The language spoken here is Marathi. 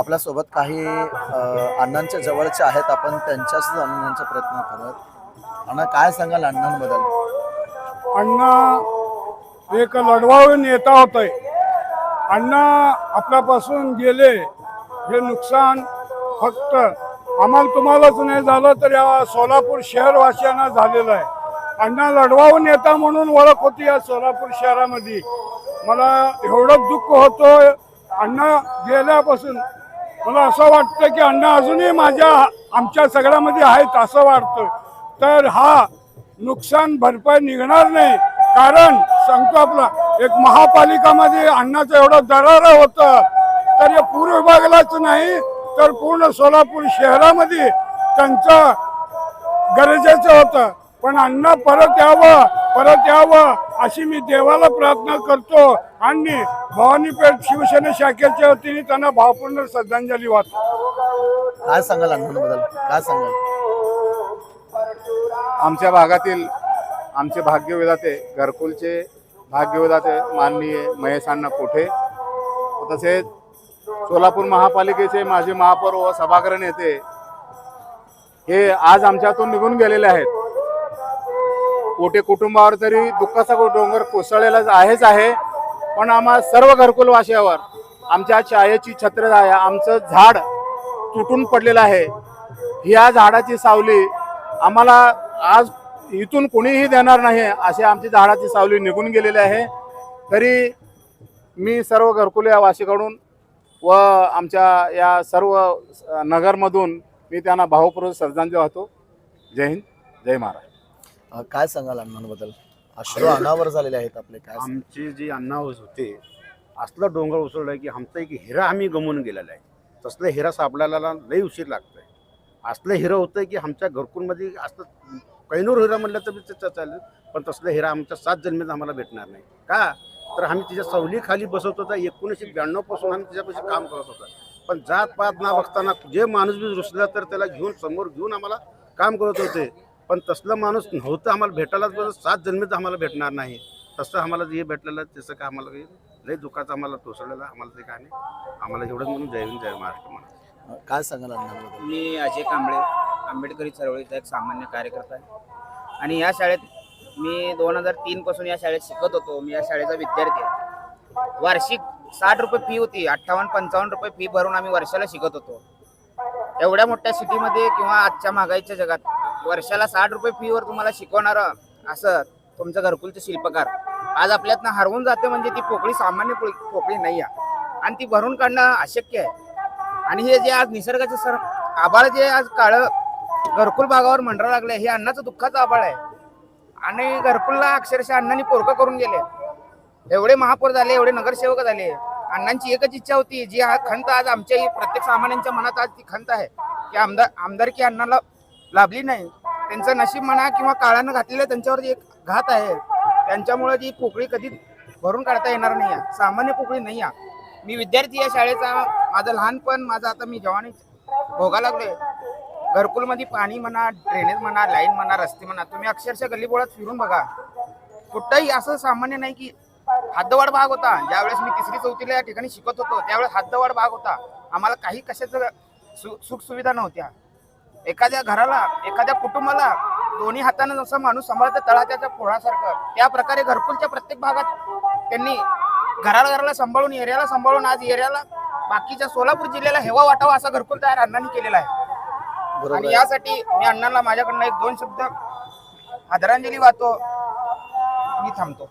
आपल्यासोबत काही अण्णांच्या जवळचे आहेत. आपण त्यांच्याच जाणून प्रयत्न करत अण्णा काय सांगाल अण्णांबद्दल? अण्णा एक लढवाऊ नेता होते. अण्णा आपल्यापासून गेले. हे नुकसान फक्त आम्हाला तुम्हालाच नाही झालं तर या सोलापूर शहरवासियांना झालेलं आहे. अण्णा लढवाऊ नेता म्हणून ओळख होती या सोलापूर शहरामध्ये. मला एवढं दुःख होतं. अण्णा गेल्यापासून मला असं वाटतं की अण्णा अजूनही माझ्या आमच्या सगळ्यामध्ये आहेत असं वाटतं. तर हा नुकसान भरपाई निघणार नाही. कारण सांगतो आपला एक महापालिकामध्ये अन्नाचं एवढं दरार होतं. तर या पूर्व विभागालाच नाही तर पूर्ण सोलापूर शहरामध्ये त्यांचं गरजेचं होतं. पण अण्णा परत यावं परत यावं अशी मी देवाला प्रार्थना करतो. आणि भवानीपेठ शिवसेना शाखेच्या वतीने त्यांना भावपूर्ण श्रद्धांजली वाहतो. काय सांगाल अण्णांबद्दल काय सांगाल? आमच्या भागातील आमचे भाग्यविधाते घरकुलचे भाग्यविधाते माननीय महेश अण्णा कोठे तसेच सोलापूर महापालिकेचे माजी महापौर व सभागृह नेते हे आज आमच्यातून निघून गेलेले आहेत. कोठे कुटुंबावर तरी दुःखाचा डोंगर कोसळलेला आहेच आहे. पण आम्हा सर्व घरकुलवासियावर आमच्या छायेची छत्र आहे आमचं झाड तुटून पडलेलं आहे. ह्या झाडाची सावली आम्हाला आज इथून कोणीही देणार नाही अशी आमची झाडाची सावली निघून गेलेली आहे. तरी मी सर्व घरकुले वाशीकडून व आमच्या या सर्व नगरमधून मी त्यांना भावपूर्वक श्रद्धांजली वाहतो. जय हिंद जय महाराज काय सांगाल अण्णांबद्दल? अश्रू अनावर झालेले आहेत आपले काय? आमचे जे अण्णावस होते असलं डोंगर उसळलं की आमचा एक हिरा आम्ही गमवून गेलेला आहे. तसलं हिरा सापडायला लई उशीर लागतोय. असलं हिरं होतं की आमच्या घरकुलमध्ये असलं कैनूर हिरा म्हणलं तर बी ते चालेल पण तसलं हिरा आमच्या सात जन्मीत आम्हाला भेटणार नाही. का? तर आम्ही तिच्या सावलीखाली बसवत होता एकोणीसशे ब्याण्णवपासून आम्ही तिच्यापाशी काम करत होतो. पण जात पात ना बघताना जे माणूस बी रुसला तर त्याला घेऊन समोर घेऊन आम्हाला काम करत होते. पण तसलं माणूस नव्हतं आम्हाला भेटायलाच बरं सात जन्मीत आम्हाला भेटणार नाही. तसं आम्हाला जे भेटलेलं तसं काय आम्हाला लई दुःखाचं आम्हाला टोसळलेलं आहे. आम्हाला ते काय नाही. आम्हाला एवढंच म्हणून जय हिंद जय महाराष्ट्र म्हणा काय सांगाल मी अजय कांबळे आंबेडकरी चळवळीचा एक सामान्य कार्यकर्ता आहे. आणि या शाळेत मी दोन हजार तीन पासून या शाळेत शिकत होतो. मी या शाळेचा विद्यार्थी आहे. वार्षिक साठ रुपये फी होती. अठ्ठावन्न पंचावन्न रुपये फी भरून आम्ही वर्षाला शिकत होतो. एवढ्या मोठ्या सिटीमध्ये किंवा आजच्या महागाईच्या जगात वर्षाला साठ रुपये फीवर तुम्हाला शिकवणारं असं तुमचं घरकुलचं शिल्पकार. आज आपल्यातनं हरवून जाते म्हणजे ती पोकळी सामान्य पोकळी नाही आहे आणि ती भरून काढणं अशक्य आहे. आणि हे जे आज निसर्गाचे सर आबाळ जे आज काळ घरकुल भागावर मंडरा लागले हे अन्नाचं दुःखाचं आबाळ आहे. आणि घरकुलला अक्षरशः अण्णांनी पोरकं करून गेले. एवढे महापौर झाले एवढे नगरसेवक झाले. अण्णांची एकच इच्छा होती जी हा खंत आज आमच्याही प्रत्येक सामान्यांच्या मनात आज ती खंत आहे. की आमदार आमदारकी अण्णाला लाभली नाही. त्यांचं नशीब म्हणा किंवा काळानं घातलेलं त्यांच्यावर एक घात आहे. त्यांच्यामुळे जी पोकळी कधी भरून काढता येणार नाही आहे. सामान्य पोकळी नाही आहे. मी विद्यार्थी या शाळेचा. माझं लहानपण माझं आता मी जवानी भोगा लागलोय. घरकुलमध्ये पाणी म्हणा ड्रेनेज म्हणा लाईन म्हणा रस्ते म्हणा तुम्ही अक्षरशः गल्लीबोळात फिरून बघा. कुठंही असं सामान्य नाही की हद्दवाड भाग होता. ज्यावेळेस मी तिसरी चौथीला या ठिकाणी शिकत होतो त्यावेळेस हद्दवाड भाग होता. आम्हाला काही कशाचं सु सुखसुविधा नव्हत्या. एखाद्या घराला एखाद्या कुटुंबाला दोन्ही हातानं जसं माणूस सांभाळतं तळाच्या पोळासारखं त्या प्रकारे घरकुलच्या प्रत्येक भागात त्यांनी घराला घराला सांभाळून एरियाला सांभाळून आज एरियाला बाकीच्या सोलापूर जिल्ह्याला हेवा वाटावा असा घरकुल तयार अण्णांनी केलेला आहे. आणि. यासाठी मी अण्णांना माझ्याकडनं एक दोन शब्द आदरांजली वाहतो. मी थांबतो.